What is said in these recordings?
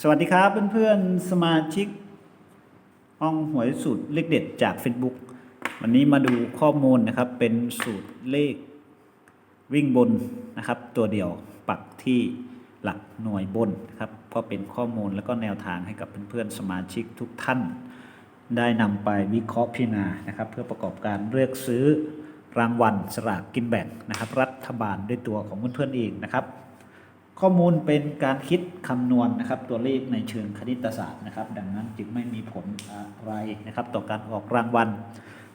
สวัสดีครับเพื่อนๆสมาชิกห้องหวยสูตรเลขเด็ดจาก Facebook วันนี้มาดูข้อมูลนะครับเป็นสูตรเลขวิ่งบนนะครับ ตัวเดียวปักที่หลักหน่วยบนนะครับก็เป็นข้อมูลแล้วก็แนวทางให้กับเพื่อนๆสมาชิกทุกท่าน ได้นำไปวิเคราะห์พิจารณานะครับ เพื่อประกอบการเลือกซื้อรางวัลสลากกินแบ่งนะครับ รัฐบาลด้วยตัวของเพื่อนๆเองนะครับ ข้อมูลเป็นการคิดคำนวณนะครับ ตัวเลขในเชิงคณิตศาสตร์นะครับ ดังนั้นจึงไม่มีผลอะไรนะครับ ต่อการออกรางวัล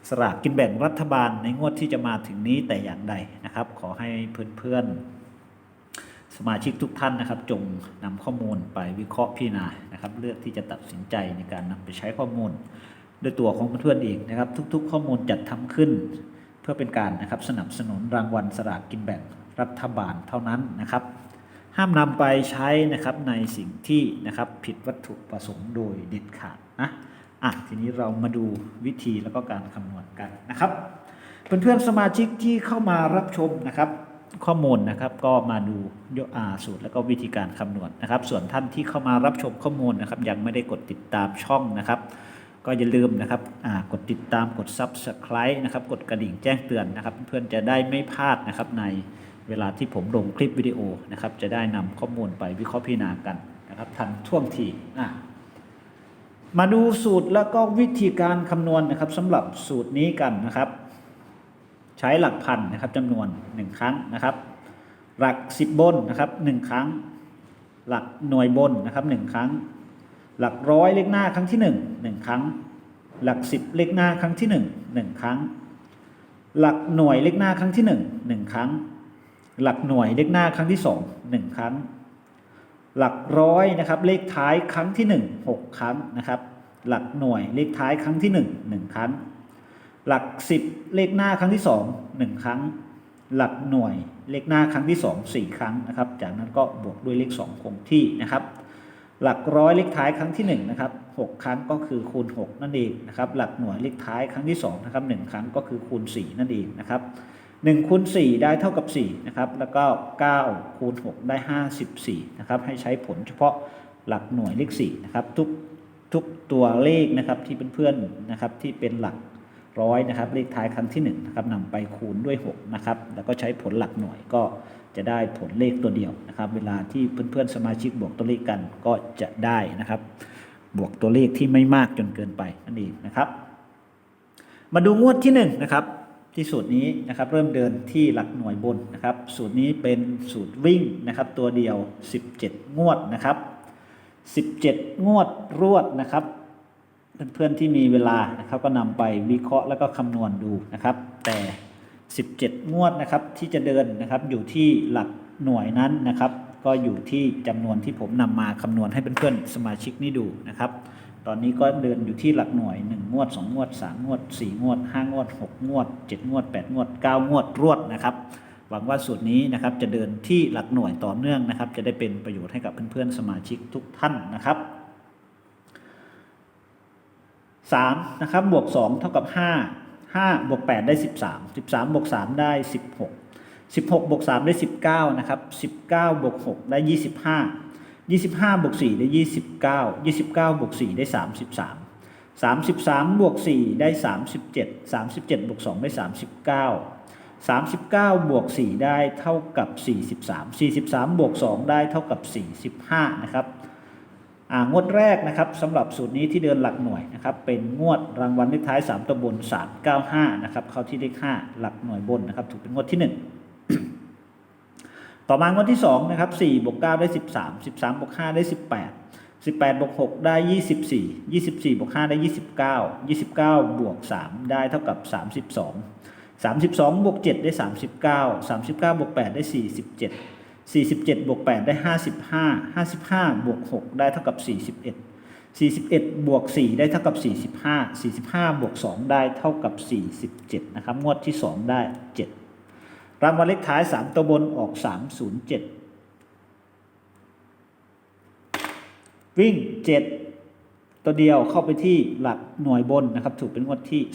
สลากกินแบ่งรัฐบาลในงวดที่จะมาถึงนี้แต่อย่างใดนะครับ ขอให้เพื่อนๆ สมาชิกทุกท่านนะครับ จงนำข้อมูลไปวิเคราะห์พิจารณานะครับ เลือกที่จะตัดสินใจในการนำไปใช้ข้อมูลด้วยตัวของเพื่อนๆเองนะครับ ทุกๆ ข้อมูลจัดทำขึ้น เพื่อเป็นการนะครับสนับสนุนรางวัลสลากกินแบ่งรัฐบาลเท่านั้นนะครับ ห้ามนำไปใช้นะครับในสิ่งที่นะครับผิดวัตถุประสงค์โดยเด็ดขาดนะอะทีนี้เรามาดูวิธีแล้วก็การคำนวณกันนะครับเพื่อนๆสมาชิกที่เข้ามารับชมนะครับข้อมูลนะครับก็มาดูยอาสูตร แล้วก็วิธีการคำนวณนะครับ ส่วนท่านที่เข้ามารับชมข้อมูลนะครับยังไม่ได้กดติดตามช่องนะครับ ก็อย่าลืมนะครับกดติดตามกด Subscribe นะครับกดกระดิ่งแจ้งเตือนนะครับ เพื่อนๆจะได้ไม่พลาดนะครับใน เวลาที่ผมลงคลิปวิดีโอนะครับ จะได้นำข้อมูลไปวิเคราะห์พิจารณากันนะครับทันท่วงทีอะมาดูสูตรแล้วก็วิธีการคำนวณนะครับสำหรับสูตรนี้กันนะครับ ใช้หลักพันนะครับจำนวน 1 ครั้งนะครับ หลัก 10 บนนะครับ 1 ครั้ง หลักหน่วยบนนะครับ 1 ครั้ง หลักร้อยเลขหน้าครั้งที่ 1 1 ครั้ง หลัก 10 เลขหน้าครั้งที่ 1 1 ครั้ง หลักหน่วยเลขหน้าครั้งที่ 1 1 ครั้ง หลักหน่วยเลขหน้าครั้งที่2 1ครั้ง หลักร้อยนะครับเลขท้ายครั้งที่ 1 6 ครั้งนะครับ หลักหน่วยเลขท้ายครั้งที่ 1 1 ครั้ง หลัก 10 เลขหน้าครั้งที่ 2 1 ครั้ง หลักหน่วยเลขหน้าครั้งที่ 2 4 ครั้งนะครับ จากนั้นก็บวกด้วยเลข 2 คงที่นะครับ หลักร้อยเลขท้ายครั้งที่1นะครับ6 ครั้งก็คือคูณ 6 นั่นเองนะครับ หลักหน่วยเลขท้ายครั้งที่2นะครับ1ครั้งก็คือคูณ 4 นั่นเองนะครับ 1คูณ4ได้เท่ากับ4นะครับแล้วก็9คูณ6ได้ 54นะครับให้ใช้ผลเฉพาะหลักหน่วยเลข4นะครับทุกทุกตัวเลขนะครับที่เพื่อนๆนะครับที่เป็นหลักร้อยนะครับเลขท้ายครั้งที่1นะครับนำไปคูณด้วย6นะครับแล้วก็ใช้ผลหลักหน่วยก็จะได้ผลเลขตัวเดียวนะครับ เวลาที่เพื่อนๆสมาชิกบวกตัวเลขกันก็จะได้นะครับ บวกตัวเลขที่ไม่มากจนเกินไปนั่นเองนะครับ มาดูงวดที่1นงนะครับ ที่สูตรนี้นะครับเริ่มเดินที่หลักหน่วยบนนะครับ สูตรนี้เป็นสูตรวิ่งนะครับ ตัวเดียว 17 งวดนะครับ 17 งวดรวดนะครับ เพื่อนๆที่มีเวลานะครับก็นำไปวิเคราะห์แล้วก็คำนวณดูนะครับ แต่ 17 งวดนะครับที่จะเดินนะครับอยู่ที่หลักหน่วยนั้นนะครับ ก็อยู่ที่จำนวนที่ผมนำมาคำนวณให้เพื่อนๆสมาชิกนี่ดูนะครับ ตอนนี้ก็เดินอยู่ที่หลักหน่วย 1 งวด 2 งวด 3 งวด 4 งวด 5 งวด 6 งวด 7 งวด 8 งวด 9 งวดรวดนะครับ หวังว่าสูตรนี้นะครับจะเดินที่หลักหน่วยต่อเนื่องนะครับ จะได้เป็นประโยชน์ให้กับเพื่อนๆสมาชิกทุกท่านนะครับ3นะครับบวก2เท่ากับ 5 5บวก8ได้ 13 13บวก3ได้ 16 16บวก3ได้ 19 นะครับ 19บวก6ได้ 25 25บวก4ได้ 29 29บวก4ได้ 33 33บวก4ได้ 37 37บวก2ได้ 39 39บวก4ได้เท่ากับ 43 43บวก2ได้เท่ากับ 45 นะครับงวดแรกนะครับสำหรับสูตรนี้ที่เดินหลักหน่วยนะครับเป็นงวดรางวัลเลขท้าย 3ตัวบน 395 นะครับเข้าที่เลข 5 หลักหน่วยบนนะครับถูกเป็นงวดที่ 1 ต่อมางวดที่2นะครับ4บวก9ได้ 13 13บวก5ได้ 18 18บวก6ได้ 24 24บวก5ได้ 29 29 บวก 3 ได้เท่ากับ 32 32 บวก 7 ได้ 39 39 บวก 8 ได้ 47 47 บวก 8 ได้ 55 55 บวก 6 ได้เท่ากับ 41 41 บวก 4 ได้เท่ากับ 45 45 บวก 2 ได้เท่ากับ 47 นะครับ งวดที่ 2 ได้ 7 รางวัลเลขท้าย 3 ตัวบนออก 307 วิ่ง 7 ตัวเดียวเข้าไปที่หลักหน่วยบนนะครับ ถูกเป็นงวดที่ 2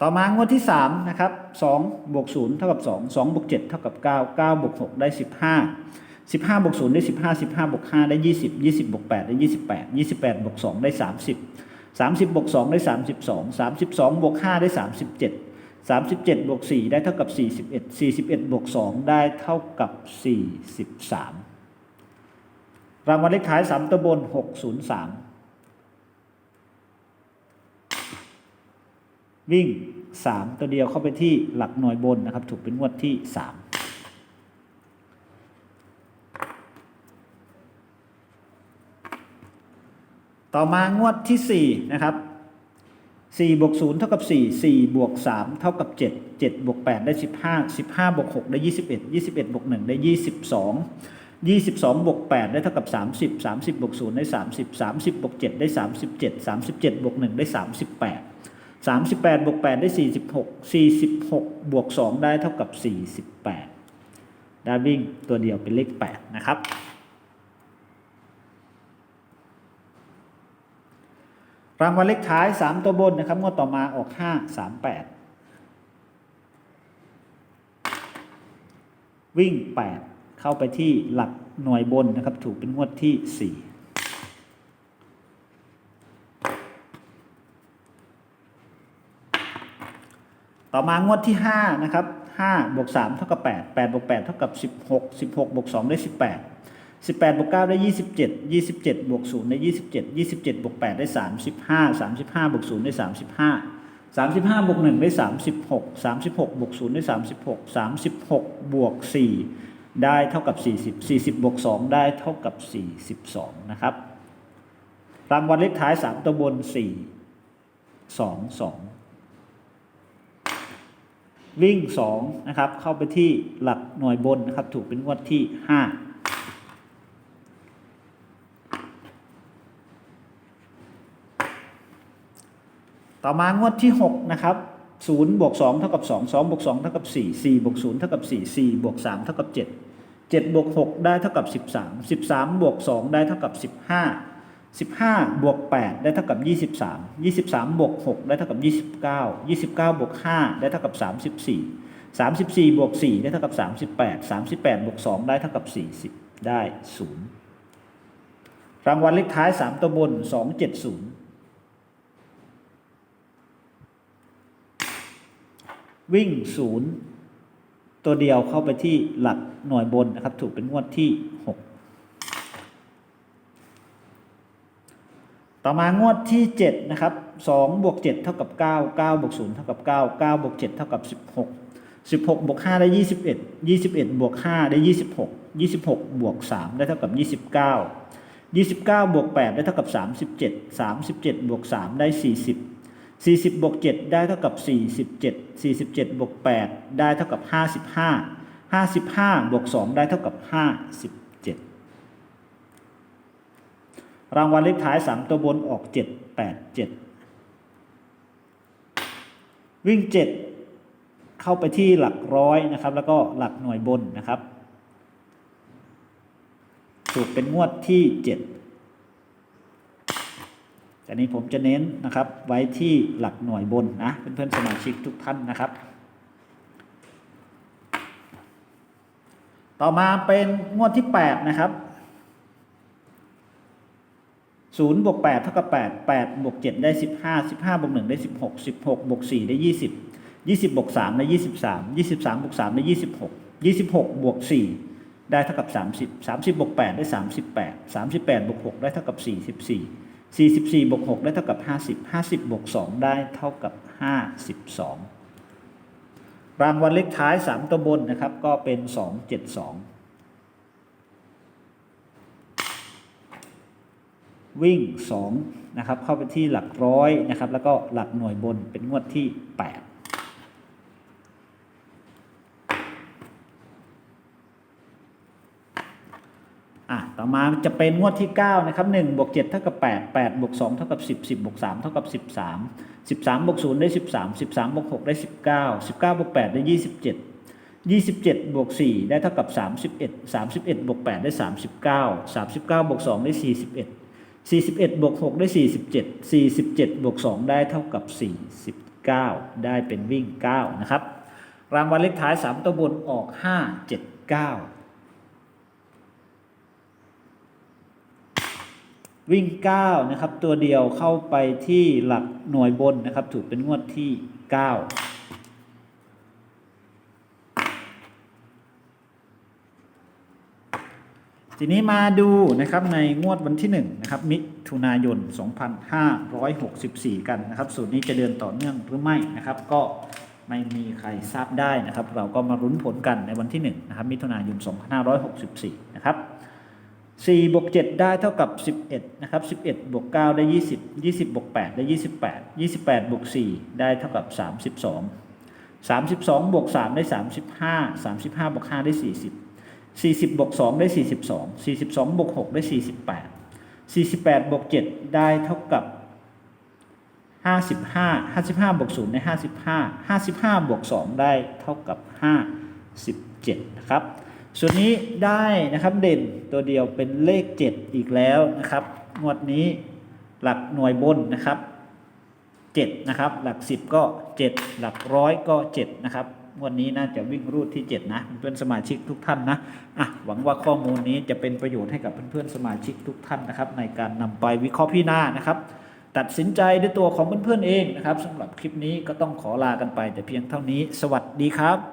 ต่อมางวดที่3นะครับ2บวก0เท่ากับ 2 2บวก7เท่ากับ 9 9บวก6ได้ 15 15บวก0ได้ 15 15บวก5ได้ 20 20บวก8ได้ 28 28บวก2ได้ 30 30บวก2ได้ 32 32บวก5ได้ 37 37บวก4ได้เท่ากับ 41 41บวก2ได้เท่ากับ 43 รางวัลเลขท้าย 3ตัวบน 603 วิ่ง 3 ตัวเดียวเข้าไปที่หลักหน่วยบนนะครับ ถูกเป็นงวดที่ 3 ต่อมางวดที่4นะครับ4บวก0เท่ากับ 4 4บวก3เท่ากับ 7 7บวก8ได้ 15 15บวก6ได้ 21 21บวก1ได้ 22 22บวก8ได้เท่ากับ 30 30บวก0ได้ 30 30บวก7ได้ 37 37บวก1ได้ 38 38บวก8ได้ 46 46บวก2ได้เท่ากับ 48ด้วิ่งตัวเดียวเป็นเลข 8 นะครับ รางวัลเลขท้าย 3 ตัวบนนะครับงวดต่อมาออก 5 3 8 วิ่ง 8 เข้าไปที่หลักหน่วยบนนะครับ ถูกเป็นงวดที่ 4ต่อมางวดที่5นะครับ5บวก3เท่ากับ8 8บวก8เท่ากับ 16 16บวก2ได้ 18 18บวก9ได้ 27 27บวก0ได้ 27 27บวก8ได้ 35 35บวก0ได้ 35 35บวก1ได้ 36 36บวก0ได้ 36 36บวก4ได้เท่ากับ 40 40บวก2ได้เท่ากับ 42 นะครับรางวัลเลขท้าย 3 ตัวบน 4 2 2 วิ่ง 2 นะครับ เข้าไปที่หลักหน่วยบนนะครับ ถูกเป็นงวดที่ 5 ต่อมางวดที่6นะครับ0บวก2เท่ากับ2 2บวก2เท่ากับ4 4บวก0เท่ากับ4 4บวก3เท่ากับ7 7บวก6ได้เท่ากับ 13 13บวก2ได้เท่ากับ 15 15บวก8ได้เท่ากับ 23 23บวก6ได้เท่ากับ 29 29บวก5ได้เท่ากับ 34 34บวก4ได้เท่ากับ 38 38บวก2ได้เท่ากับ 40 ได้ 0 รางวัลเลขท้าย 3 ตัวบน 270 วิ่ง0ตัวเดียวเข้าไปที่หลักหน่วยบนนะครับ ถูกเป็นงวดที่ 6 ต่อมางวดที่ 7 นะครับ2บวก7เท่ากับ 9 9บวก0เท่ากับ 9 9บวก7เท่ากับ 16 16บวก5ได้ 21 21บวก5ได้ 26 26บวก3ได้เท่ากับ 29 29บวก8ได้เท่ากับ 37 37บวก3ได้ 40 40บวก7ได้เท่ากับ 47 47บวก8ได้เท่ากับ 55 55บวก2ได้เท่ากับ 57 รางวัลเลขท้าย 3 ตัวบนออก 7 8 7 วิ่ง 7 เข้าไปที่หลักร้อยนะครับ แล้วก็หลักหน่วยบนนะครับ ถูกเป็นงวดที่ 7 แต่นี้ผมจะเน้นนะครับไว้ที่หลักหน่วยบนนะเพื่อนๆสมาชิกทุกท่านนะครับ ต่อมาเป็นงวดที่ 8 นะครับ0บวก8เท่ากับ8 8บวก7ได้ 15 15บวก1ได้ 16 16บวก4ได้ 20 20บวก3ได้ 23 23บวก3ได้ 26 26บวก4ได้เท่ากับ 30 30บวก8ได้ 38 38บวก6ได้เท่ากับ 44 44บวก6ได้เท่ากับ 50 50บวก2ได้เท่ากับ 52 รางวัลเลขท้าย 3 ตัวบนนะครับ ก็เป็น 272 วิ่ง 2 นะครับ เข้าไปที่หลักร้อยนะครับ แล้วก็หลักหน่วยบนเป็นงวดที่ 8 อะ ต่อ มาจะเป็นงวดที่ 9 นะครับ1บวก7เท่ากับ 8 8บวก2เท่ากับ 10 10บวก3เท่ากับ 13 13บวก0ได้ 13 13บวก6ได้ 19 19บวก8ได้ 27 27บวก4ได้เท่ากับ 31 31บวก8ได้ 39 39บวก2ได้ 41 41บวก6ได้ 47 47บวก2ได้เท่ากับ 49 ได้เป็นวิ่ง 9 นะครับ รางวัลเลขท้าย 3 ตัวบนออก 5 7 9 วิ่ง 9 นะครับ ตัวเดียวเข้าไปที่หลักหน่วยบนนะครับ ถูกเป็นงวดที่ 9ทีนี้มาดูนะครับในงวดวันที่1นะครับมิถุนายน 2564 กันนะครับสูตรนี้จะเดินต่อเนื่องหรือไม่นะครับ ก็ไม่มีใครทราบได้นะครับ เราก็มารุ้นผลกันในวันที่1นะครับมิถุนายน 2564 นะครับ 4บวก7ได้เท่ากับ 11 นะครับ 11บวก9ได้ 20 20บวก8ได้ 28 28บวก4ได้เท่ากับ 32 32บวก3ได้ 35 35บวก5ได้ 40 40บวก2ได้ 42 42บวก6ได้ 48 48บวก7ได้เท่ากับ 55 55บวก0ได้ 55 55บวก2ได้เท่ากับ 57 นะครับ ส่วนนี้ได้นะครับเด่นตัวเดียวเป็นเลข 7 อีกแล้วนะครับงวดนี้หลักหน่วยบนนะครับ 7 นะครับ หลัก 10 ก็ 7 หลักร้อยก็ 7 นะครับงวันนี้น่าจะวิ่งรูดที่ 7 นะ เพื่อนสมาชิกทุกท่านนะอะหวังว่าข้อมูลนี้จะเป็นประโยชน์ให้กับเพื่อนๆสมาชิกทุกท่านนะครับ ในการนำไปวิเคราะห์พิจารณานะครับตัดสินใจด้วยตัวของเพื่อนๆเองนะครับสำหรับคลิปนี้ก็ต้องขอลากันไป แต่เพียงเท่านี้ สวัสดีครับ